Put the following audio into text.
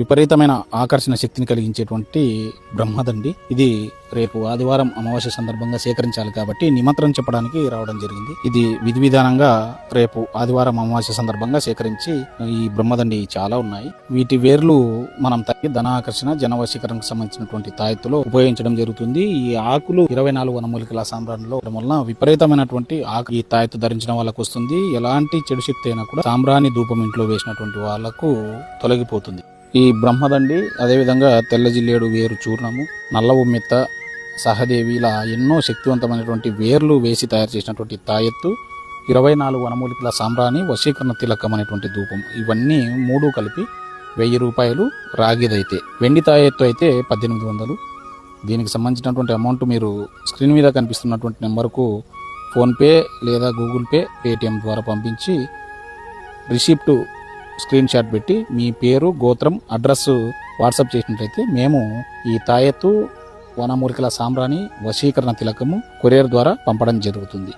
విపరీతమైన ఆకర్షణ శక్తిని కలిగించేటువంటి బ్రహ్మదండి. ఇది రేపు ఆదివారం అమావాస్య సందర్భంగా సేకరించాలి కాబట్టి నిమంత్రణ చెప్పడానికి రావడం జరిగింది. ఇది విధి విధానంగా రేపు ఆదివారం అమావాస్య సందర్భంగా సేకరించి ఈ బ్రహ్మదండి చాలా ఉన్నాయి. వీటి వేర్లు మనం తగ్గి ధన ఆకర్షణ జనవశీకరణకు సంబంధించినటువంటి తాయెత్తులో ఉపయోగించడం జరుగుతుంది. ఈ ఆకులు ఇరవై నాలుగు వనమూలికల సాంబ్రాణిలో వలన విపరీతమైనటువంటి ఆకు ఈ తాయెత్తు ధరించడం వాళ్ళకు వస్తుంది. ఎలాంటి చెడు శక్తి అయినా కూడా సాంబ్రాణి ధూపం ఇంట్లో వేసినటువంటి వాళ్ళకు తొలగిపోతుంది. ఈ బ్రహ్మదండి అదేవిధంగా తెల్ల జిల్లేడు వేరు చూర్ణము నల్ల ఉమ్మెత్త సహదేవి ఇలా ఎన్నో శక్తివంతమైనటువంటి వేర్లు వేసి తయారు చేసినటువంటి తాయెత్తు ఇరవై నాలుగు వనమూలికల సాంబ్రాణి వశీకరణ తిలకం అనేటువంటి ధూపం. ఇవన్నీ మూడు కలిపి వెయ్యి రూపాయలు రాగిదైతే. వెండి తాయెత్తు అయితే పద్దెనిమిది వందలు. దీనికి సంబంధించినటువంటి అమౌంట్ మీరు స్క్రీన్ మీద కనిపిస్తున్నటువంటి నెంబర్కు ఫోన్పే లేదా గూగుల్ పే పేటిఎం ద్వారా పంపించి రిసిప్ట్ స్క్రీన్ షాట్ పెట్టి మీ పేరు గోత్రం అడ్రస్ వాట్సాప్ చేసినట్లయితే మేము ఈ తాయత్తు వనమూలికల సాంబ్రాణి వశీకరణ తిలకము కొరియర్ ద్వారా పంపడం జరుగుతుంది.